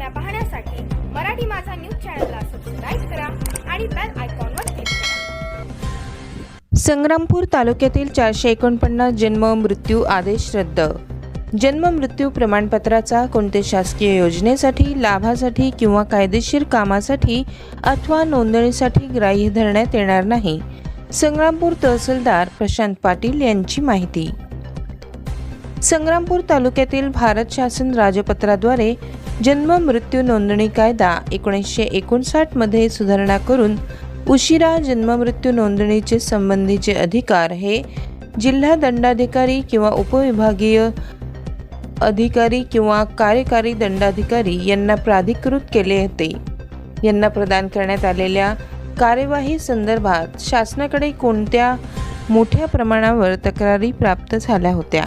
बातम्या पाहण्यासाठी मराठी माझा न्यूज चॅनलला सबस्क्राईब करा आणि बेल आयकॉनवर क्लिक करा. संग्रामपूर तालुक्यातील चारशे एकोणपन्नास जन्म मृत्यू आदेश रद्द. जन्म मृत्यू प्रमाणपत्राचा कोणते शासकीय योजनेसाठी लाभासाठी किंवा कायदेशीर कामासाठी अथवा नोंदणीसाठी ग्राह्य धरण्यात येणार नाही? संग्रामपूर तहसीलदार प्रशांत पाटील यांची माहिती. संग्रामपूर तालुक्यातील भारत शासन राजपत्राद्वारे जन्म मृत्यू नोंदणी कायदा एकोणीसशे एकोणसाठमध्ये सुधारणा करून उशिरा जन्ममृत्यू नोंदणीचे संबंधीचे अधिकार हे जिल्हा दंडाधिकारी किंवा उपविभागीय अधिकारी किंवा कार्यकारी दंडाधिकारी यांना प्राधिकृत केले होते. यांना प्रदान करण्यात आलेल्या कार्यवाही संदर्भात शासनाकडे कोणत्या मोठ्या प्रमाणावर तक्रारी प्राप्त झाल्या होत्या?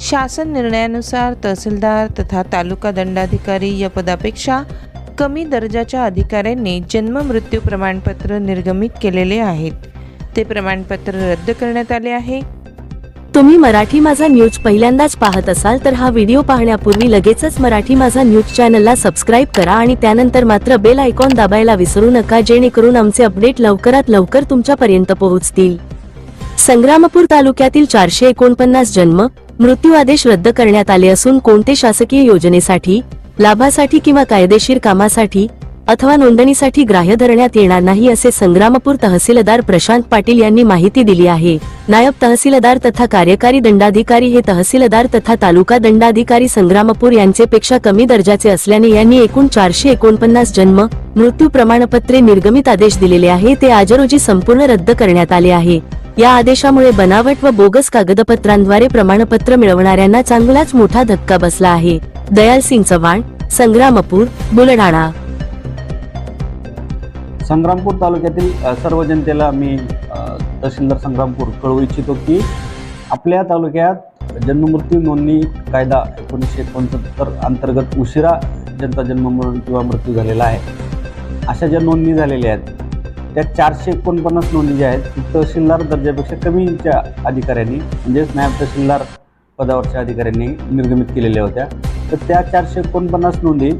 शासन निर्णयानुसार तहसीलदार तथा तालुका दंडाधिकारी या पदापेक्षा कमी दर्जाच्या अधिकाऱ्यांनी जन्म मृत्यू प्रमाणपत्र निर्गमित केलेले आहेत. ते प्रमाणपत्र रद्द करण्यात आले आहे. तुम्ही मराठी माझा न्यूज पहिल्यांदाच पाहत असाल तर हा व्हिडिओ पाहण्यापूर्वी लगेचच मराठी माझा न्यूज चॅनलला सबस्क्राईब करा आणि त्यानंतर मात्र बेल आयकॉन दाबायला विसरू नका जेणेकरून आमचे अपडेट लवकरात लवकर तुमच्यापर्यंत पोहोचतील. संग्रामपूर तालुक्यातील चारशे एकोणपन्नास जन्म मृत्यू आदेश रद्द करण्यात आले असून कोणते शासकीय योजनेसाठी लाभासाठी किंवा कायदेशीर कामासाठी अथवा नोंदणीसाठी ग्राह्य धरण्यात येणार नाही असे संग्रामपूर तहसीलदार प्रशांत पाटील यांनी माहिती दिली आहे. नायब तहसीलदार तथा कार्यकारी दंडाधिकारी हे तहसीलदार तथा तालुका दंडाधिकारी संग्रामपूर यांचे पेक्षा कमी दर्जाचे असल्याने यांनी एकूण चारशे एकोणपन्नास जन्म मृत्यू प्रमाणपत्रे निर्गमित आदेश दिलेले आहे. ते आज रोजी संपूर्ण रद्द करण्यात आले आहे. या आदेशामुळे बनावट व बोगस कागदपत्रांद्वारे प्रमाणपत्र मिळवणाऱ्यांना चांगलाच मोठा धक्का बसला आहे. दयाल सिंग चव्हाण संग्रामपूर बुलढाणा. संग्रामपूर तालुक्यातील सर्व जनतेला मी तहसीलदार संग्रामपूर कळवू इच्छितो की आपल्या तालुक्यात जन्ममृत्यू नोंदणी कायदा एकोणीसशे एकोणसत्तर अंतर्गत उशिरा ज्यांचा जन्म किंवा मृत्यू झालेला आहे अशा ज्या नोंदणी झालेल्या आहेत त्या चारशे एकोणपन्नास नोंदी ज्या आहेत ती तहसीलदार दर्जापेक्षा कमीच्या अधिकाऱ्यांनी म्हणजेच नायब तहसीलदार पदावरच्या अधिकाऱ्यांनी निर्गमित केलेल्या होत्या. तर त्या चारशे एकोणपन्नास नोंदी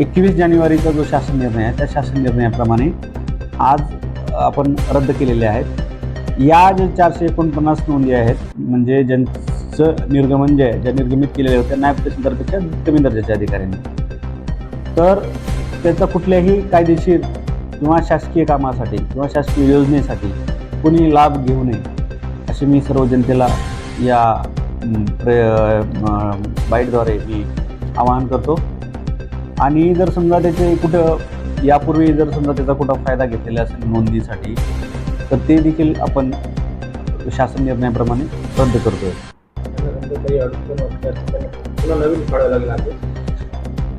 एकवीस जानेवारीचा जो शासन निर्णय आहे त्या शासन निर्णयाप्रमाणे आज आपण रद्द केलेले आहेत. या जे चारशे एकोणपन्नास नोंदी आहेत म्हणजे ज्यांचं निर्गमन जे आहे ज्या निर्गमित केलेल्या होत्या नायब तहसीलदारपेक्षा कमी दर्जाच्या अधिकाऱ्यांनी. तर त्याचा कुठल्याही कायदेशीर किंवा शासकीय कामासाठी किंवा शासकीय योजनेसाठी कोणी लाभ घेऊ नये असे मी सर्व जनतेला या प्र बाईटद्वारे मी आवाहन करतो आणि जर समजा त्याचे कुठं यापूर्वी जर समजा त्याचा कुठं फायदा घेतलेला असेल नोंदणीसाठी तर ते देखील आपण शासन निर्णयाप्रमाणे रद्द करतोय.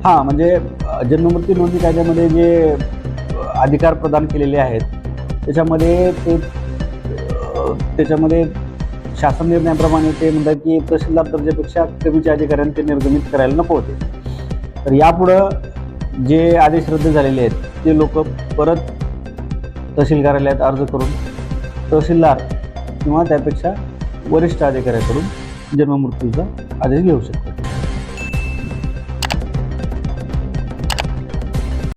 हां म्हणजे जन्ममृत्यू नोंदणी कायद्यामध्ये जे अधिकार प्रदान केलेले आहेत. त्याच्यामध्ये ते त्याच्यामध्ये शासन निर्णयाप्रमाणे ते म्हणतात की तहसीलदार दर्जापेक्षा कमीच्या अधिकाऱ्यांना ते निर्गमित करायला नको होते. तर यापुढं जे आदेश रद्द झालेले आहेत ते लोक परत तहसील कार्यालयात अर्ज करून तहसीलदार किंवा त्यापेक्षा वरिष्ठ अधिकाऱ्याकडून जन्ममृत्यूचा आदेश घेऊ शकतात.